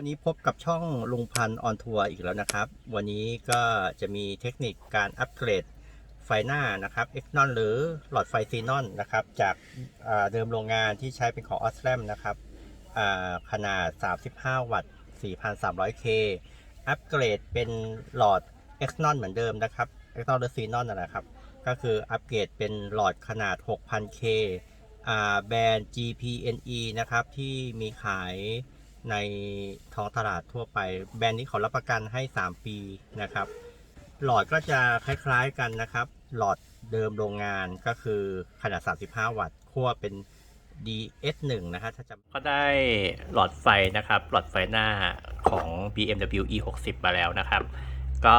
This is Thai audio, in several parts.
วันนี้พบกับช่องลุงพันธ์ออนทัวร์อีกแล้วนะครับ วันนี้ก็จะมีเทคนิคการอัปเกรดไฟหน้านะครับเอ็กนอนหรือหลอดไฟซีนอนนะครับ จากาเดิมโรงงานที่ใช้เป็นของออสแ a มนะครับขนาด 35 วัตต์ 4,300K อัปเกรดเป็นหลอด x n o n เหมือนเดิมนะครับ x n o n หรือ Xenon นั่นะครับ ก็คืออัปเกรดเป็นหลอดขนาด 6,000K แบรนด์ GPNE นะครับที่มีขาย ในท้องตลาดทั่วไป แบรนด์นี้เขอรับประกันให้ 3 ปีนะครับ หลอดก็จะคล้ายๆกันนะครับ หลอดเดิมโรงงานก็คือขนาด 35 วัตต์ขั้วเป็น DS1 นะฮะถ้าจำก็ได้หลอดไฟนะครับ หลอดไฟหน้าของ BMW E60 มาแล้วนะครับ ก็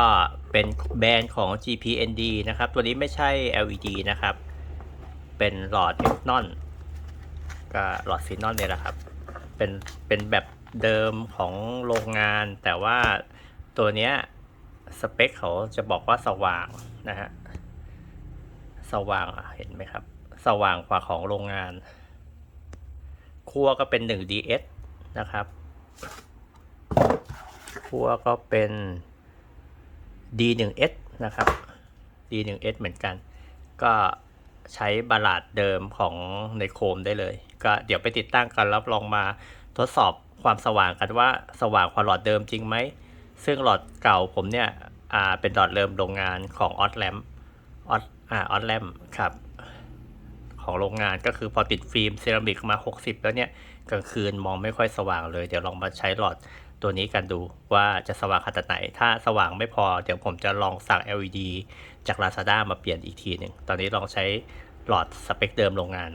เป็นแบรนด์ของ GPND นะครับ ตัวนี้ไม่ใช่ LED นะครับ เป็นหลอด Xenon ก็หลอดซีนอนเนี่ยแหละครับ เป็นเป็นแบบ เดิมของโรงงาน แต่ว่าตัวเนี้ยสเปคเขาจะบอกว่าสว่างนะฮะสว่างเห็นไหมครับ สว่างกว่าของโรงงานคั่วก็เป็น 1DS นะครับคั่วก็เป็น D1S นะครับ D1S เหมือนกัน ก็ใช้บาลาดเดิมของในโคมได้เลย ก็เดี๋ยวไปติดตั้งกันแล้วลองมาทดสอบ ความสว่างกันว่าสว่างกว่าหลอดเดิมจริงไหม ซึ่งหลอดเก่าผมเนี่ยอ่าเป็นหลอดเดิมโรงงานของออสแลมออสอ่าออสแลมครับของโรงงานก็คือพอติดฟิล์มเซรามิกมา 60 แล้วเนี่ยกลางคืนมองไม่ค่อยสว่างเลย เดี๋ยวลองมาใช้หลอดตัวนี้กันดูว่าจะสว่างขนาดไหน ถ้าสว่างไม่พอเดี๋ยวผมจะลองสั่ง LED จาก Lazada มาเปลี่ยนอีกทีหนึ่งตอนนี้ลองใช้หลอดสเปคเดิมโรงงาน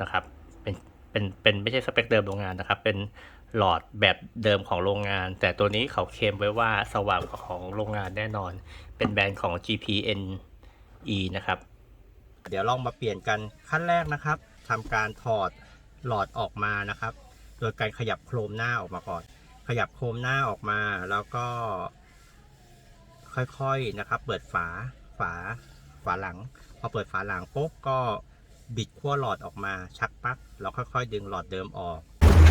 นะครับ เป็นเป็นเป็นไม่ใช่สเปคเดิมโรงงานนะครับ เป็น หลอดแบบเดิมของโรงงาน แต่ตัวนี้เขาเคลมไว้ว่าสว่างกว่าของโรงงานแน่นอน เป็นแบรนด์ของ GPNE นะครับ เดี๋ยวลองมาเปลี่ยนกันขั้นแรกนะครับทำการถอดหลอดออกมานะครับ โดยการขยับโครมหน้าออกมาก่อน ขยับโครมหน้าออกมาแล้วก็ ค่อยๆนะครับ เปิดฝาฝาฝาหลัง พอเปิดฝาหลังปุ๊บก็บิดขั้วหลอดออกมาชักปลั๊กแล้วค่อยๆ ดึงหลอดเดิมออก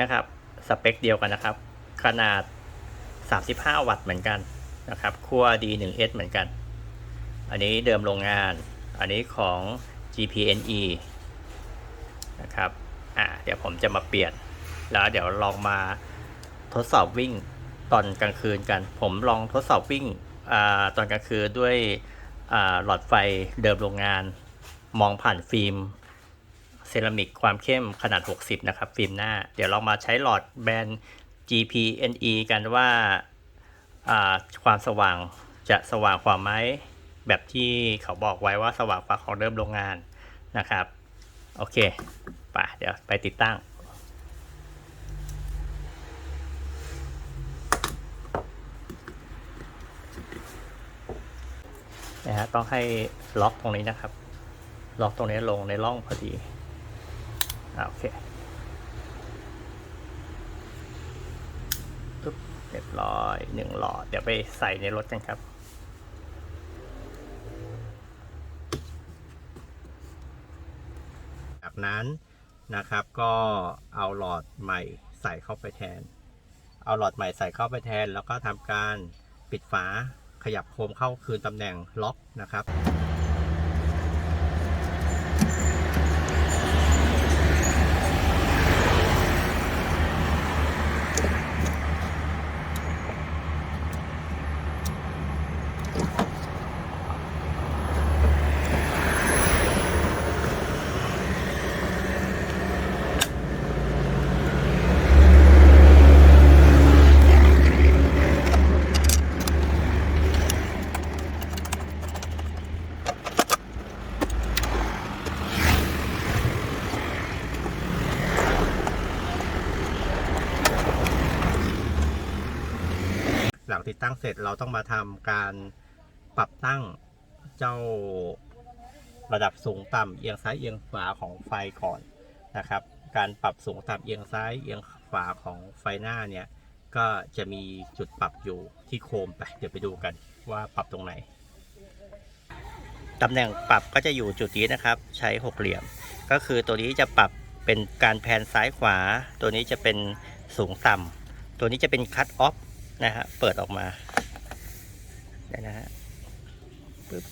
นะครับ สเปคเดียวกันนะครับ ขนาด 35 วัตต์เหมือนกันนะครับขั้ว D1S เหมือนกัน อันนี้เดิมโรงงาน อันนี้ของ GPNE นะครับอ่าเดี๋ยวผมจะมาเปลี่ยน แล้วเดี๋ยวลองมาทดสอบวิ่งตอนกลางคืนกัน ผมลองทดสอบวิ่งอาตอนกลางคืนด้วยอาหลอดไฟเดิมโรงงาน มองผ่านฟิล์ม เซรามิกความเข้มขนาด 60 นะครับ ฟิล์มหน้า เดี๋ยวเรามาใช้หลอดแบรนด์ GPNE กันว่าาความสว่างจะสว่างกว่าไหมแบบที่เขาบอกไว้ว่าสว่างกว่าของเดิมโรงงานนะครับ โอเคไปเดี๋ยวไปติดตั้งนะฮะต้องให้ล็อกตรงนี้นะครับ ล็อกตรงนี้ลงในร่องพอดี โอเคปึ๊บเรียบร้อยหนึ่งหลอด เดี๋ยวไปใส่ในรถกันครับ จากนั้นนะครับก็เอาหลอดใหม่ใส่เข้าไปแทน เอาหลอดใหม่ใส่เข้าไปแทน แล้วก็ทำการปิดฝาขยับโคมเข้าคืนตำแหน่งล็อกนะครับ ง ติดตั้งเสร็จเราต้องมาทำการปรับตั้งเจ้าระดับสูงต่ำเอียงซ้ายเอียงขวาของไฟก่อนนะครับ การปรับสูงต่ำเอียงซ้ายเอียงขวาของไฟหน้าเนี่ยก็จะมีจุดปรับอยู่ที่โคมไปเดี๋ยวไปดูกันว่าปรับตรงไหนตำแหน่งปรับก็จะอยู่จุดนี้นะครับ ใช้หกเหลี่ยม ก็คือตัวนี้จะปรับเป็นการแผนซ้ายขวา ตัวนี้จะเป็นสูงต่ำตัวนี้จะเป็นคัตออฟ นะฮะเปิดออกมาเนี่ยนะฮะปึ๊บ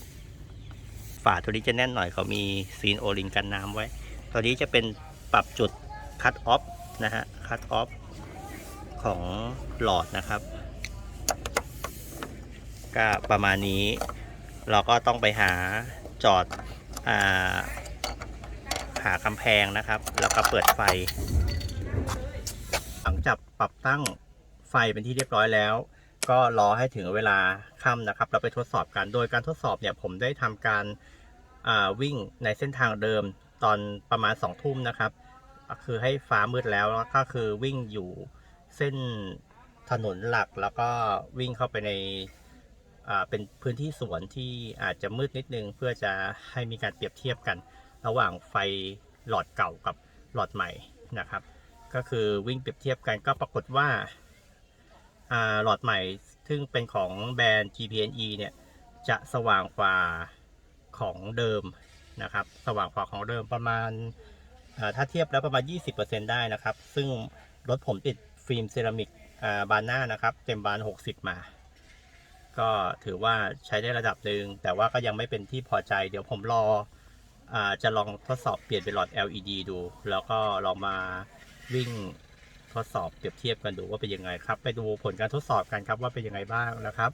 ฝาตัวนี้จะแน่นหน่อยเขามีซีนโอลิงกันน้ำไว้ ตัวนี้จะเป็นปรับจุดคัตออฟนะฮะคัตออฟของหลอดนะครับ ก็ประมาณนี้ เราก็ต้องไปหาจอดอ่าหากำแพงนะครับ แล้วก็เปิดไฟ หลังจากปรับตั้ง ไฟเป็นที่เรียบร้อยแล้ว ก็รอให้ถึงเวลาค่ำนะครับ เราไปทดสอบกัน โดยการทดสอบเนี่ยผมได้ทำการาวิ่งในเส้นทางเดิมตอนประมาณ2องทุ่มนะครับ คือให้ฟ้ามืดแล้วแล้วก็คือวิ่งอยู่เส้นถนนหลักแล้วก็วิ่งเข้าไปในเป็นพื้นที่สวนที่อาจจะมืดนิดนึง เพื่อจะให้มีการเปรียบเทียบกัน ระหว่างไฟหลอดเก่ากับหลอดใหม่นะครับ ก็คือวิ่งเปรียบเทียบกันก็ปรากฏว่า หลอดใหม่ ซึ่งเป็นของแบรนด์ GPNE เนี่ยจะสว่างกว่าของเดิมนะครับ สว่างกว่าของเดิมประมาณถ้าเทียบแล้วประมาณ 20%ได้นะครับ ซึ่งรถผมติดฟิล์มเซรามิกบานหน้านะครับ เต็มบาน 60 มา ก็ถือว่าใช้ได้ระดับหนึ่งแต่ว่าก็ยังไม่เป็นที่พอใจ เดี๋ยวผมรออจะลองทดสอบเปลี่ยนเป็นหลอด LED ดู แล้วก็ลองมาวิ่ง ทดสอบเปรียบเทียบกันดูว่าเป็นยังไงครับ ไปดูผลการทดสอบกันครับว่าเป็นยังไงบ้างนะครับ